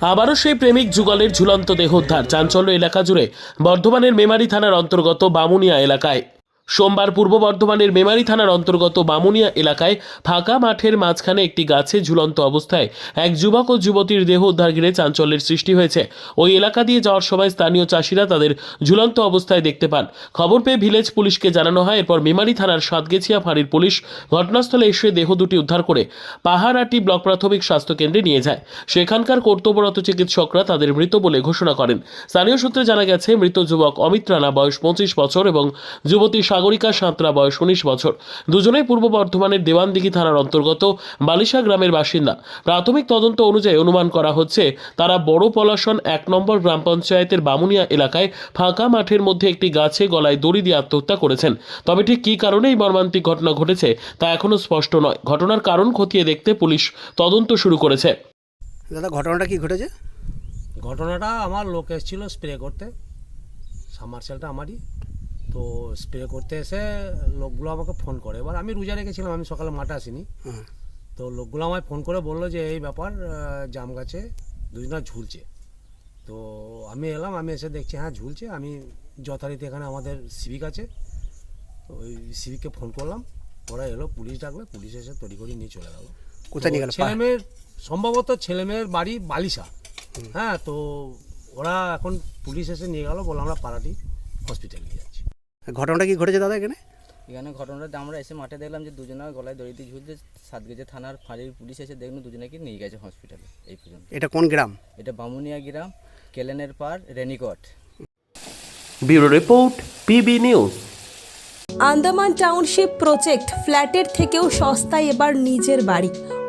আবারও সেই প্রেমিক যুগলের ঝুলন্ত দেহ উদ্ধার চাঞ্চল্য এলাকা জুড়ে বর্ধমানের মেমারি থানার অন্তর্গত বামুনিয়া এলাকায়। সোমবার পূর্ব বর্ধমানের মেমারি থানার অন্তর্গত বামুনিয়া এলাকায় ফাঁকা মাঠের মাঝখানে একটি গাছে ঝুলন্ত অবস্থায় এক যুবক ও যুবতীর দেহ উদ্ধার ঘিরে চাঞ্চল্যের সৃষ্টি হয়েছে। ওই এলাকা দিয়ে যাওয়ার সময় স্থানীয় চাষিরা তাদের ঝুলন্ত অবস্থায় দেখতে পান। খবর পেয়ে ভিলেজ পুলিশকে জানানো হয়, এরপর মেমারি থানার সাতগেছিয়া ফাঁড়ির পুলিশ ঘটনাস্থলে এসে দেহ দুটি উদ্ধার করে পাহাড়াটি ব্লক প্রাথমিক স্বাস্থ্য কেন্দ্রে নিয়ে যায়। সেখানকার কর্তব্যরত চিকিৎসকরা তাদের মৃত বলে ঘোষণা করেন। স্থানীয় সূত্রে জানা গেছে, মৃত যুবক অমিত রানা, বয়স পঁচিশ বছর এবং যুবতী সাগরিকা সাঁতরা বয়স উনিশ বছর। দুজনেই পূর্ব বর্ধমানের দেওয়ানদিঘি থানার অন্তর্গত বালিশা গ্রামের বাসিন্দা। প্রাথমিক তদন্ত অনুযায়ী অনুমান করা হচ্ছে তারা বড় পলাশন এক নম্বর গ্রাম পঞ্চায়েতের বামুনিয়া এলাকায় ফাঁকা মাঠের মধ্যে একটি গাছে গলায় দড়ি দিয়ে আত্মহত্যা করেছেন। তবে ঠিক কী কারণে এই মর্মান্তিক ঘটনা ঘটেছে তা এখনও স্পষ্ট নয়। ঘটনার কারণ খতিয়ে দেখতে পুলিশ তদন্ত শুরু করেছে। দাদা ঘটনাটা কি ঘটেছে? ঘটনাটা আমার লোক এসেছিল স্প্রে করতে। সাবমার্সেলটা আমারই। তো স্প্রে করতে এসে লোকগুলো আমাকে ফোন করে। এবার আমি রোজা রেখেছিলাম আমি সকালে মাঠে আসিনি। হ্যাঁ। তো লোকগুলো আমায় ফোন করে বলল যে এই ব্যাপার জাম গাছে দুজনা ঝুলছে। তো আমি এলাম আমি এসে দেখছি হ্যাঁ ঝুলছে। আমি যথারীতি এখানে আমাদের সিভিক আছে। ওই সিভিককে ফোন করলাম। ওরা এলো পুলিশ ডাকলে পুলিশ এসে তড়ি করে নিয়ে চলে গেল। কোথায় নিয়ে গেল? ছেলে মেয়ের সম্ভবত ছেলে মেয়ের বাড়ি বালিশা। হ্যাঁ তো ওরা এখন পুলিশ এসে নিয়ে গেল বলে আমরা পাড়াটি হসপিটাল নিয়ে যাচ্ছি। ঘটনাটা কি ঘটেছে দাদা এখানে? এখানে ঘটনাটা আমরা এসে মাঠে দেখলাম যে দুজনের গলায় দড়িতে ঝুলছে সাতগেজে থানার ফাঁড়ির পুলিশ এসে দেখল দুজনেকে নিয়ে গেছে হসপিটালে এই পর্যন্ত। এটা কোন গ্রাম? এটা বামুনিয়া গ্রাম কেলেনের পার রেনিকট। Bureau report PB news. Andaman township project ফ্ল্যাটের থেকেও সস্তায় এবার নিজের বাড়ি।